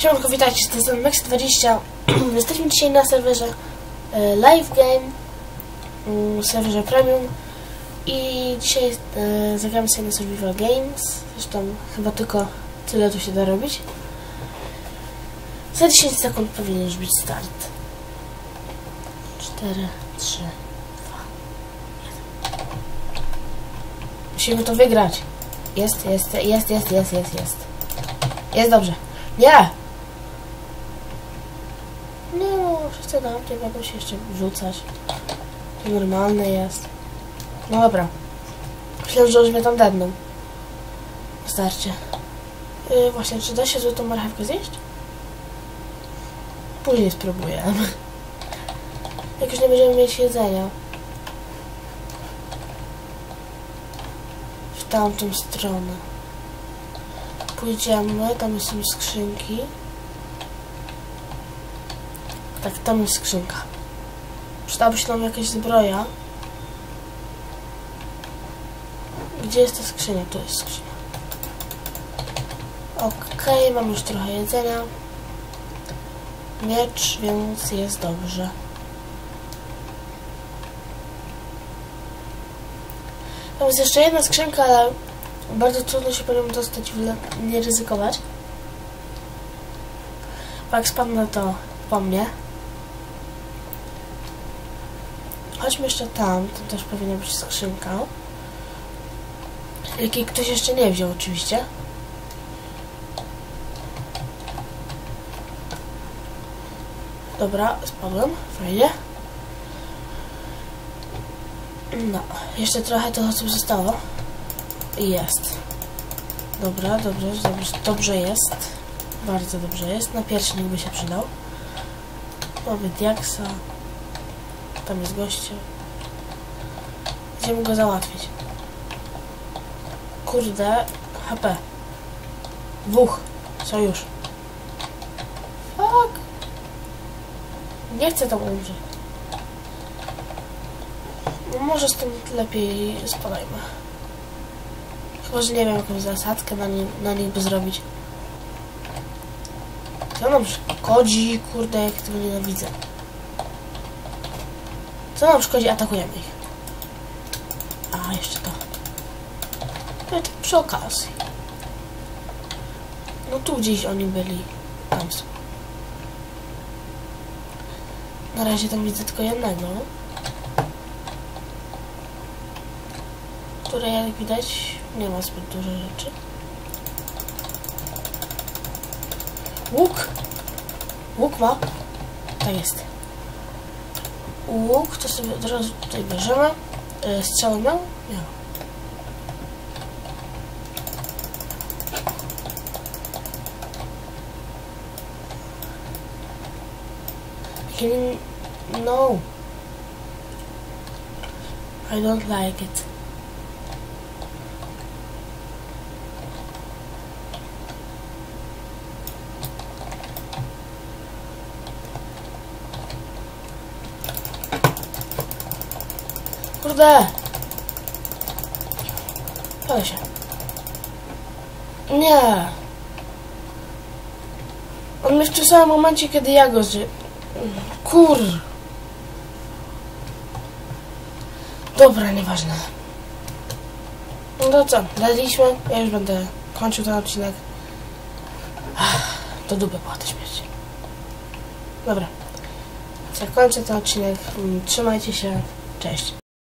Siemanko, witajcie, to jest Max20. Jesteśmy dzisiaj na serwerze e, Live Game, serwerze Premium i dzisiaj e, zagramy sobie na Survival Games. Zresztą chyba tylko tyle tu się da robić. Za 10 sekund powinien już być start. 4, 3, 2, 1. Musimy to wygrać. Jest, jest, jest, jest, jest, jest, jest. Jest dobrze. Nie! No, wszyscy mnie będą się jeszcze wrzucać. To normalne jest. No dobra. Myślę, że już tam dedną. Starcie. Yy, właśnie, czy da się złotą marchewkę zjeść? Później spróbuję. Jak już nie będziemy mieć jedzenia. W tamtą stronę. Pójdziemy, tam są skrzynki. Tak, tam jest skrzynka. Przydałaby się nam jakaś zbroja. Gdzie jest ta skrzynia? Tu jest skrzynia. Okej, okay, mam już trochę jedzenia. Miecz, więc jest dobrze. Tam jest jeszcze jedna skrzynka, ale bardzo trudno się po nią dostać, nie ryzykować. Bo jak spadnę to po mnie. Chodźmy jeszcze tam, tam też powinna być skrzynka. Jakiej ktoś jeszcze nie wziął oczywiście. Dobra, spadłem, fajnie. No, jeszcze trochę to osób zostało. Jest. Dobra, dobrze, dobrze, dobrze jest. Bardzo dobrze jest. Na pierśnik by się przydał. Mamy diaksa. Tam jest goście. Idziemy go załatwić. Kurde. HP. Dwóch. Sojusz. Fuck. Nie chcę tam umrzeć. Może stąd lepiej spadajmy. Chyba, że nie wiem, jakąś zasadzkę na, nie, na nich by zrobić. Co nam szkodzi? Kurde, jak tego nienawidzę. Co nam szkodzi? Atakujemy ich. A, jeszcze to. No tak przy okazji. No tu gdzieś oni byli. Tam są. Na razie tam widzę tylko jednego. Które jak widać nie ma zbyt dużo rzeczy. Łuk! Łuk ma? Tak jest. Łuk to sobie od razu tutaj bierzemy. E? Miał. No. I don't like it. Kurde! Palę się. Nie! On mnie w samym momencie, kiedy ja go zje... Kur... Dobra, nieważne. No to co, daliśmy. Ja już będę kończył ten odcinek. Do dupy była ta śmierć. Dobra. Zakończę ten odcinek. Trzymajcie się. Cześć.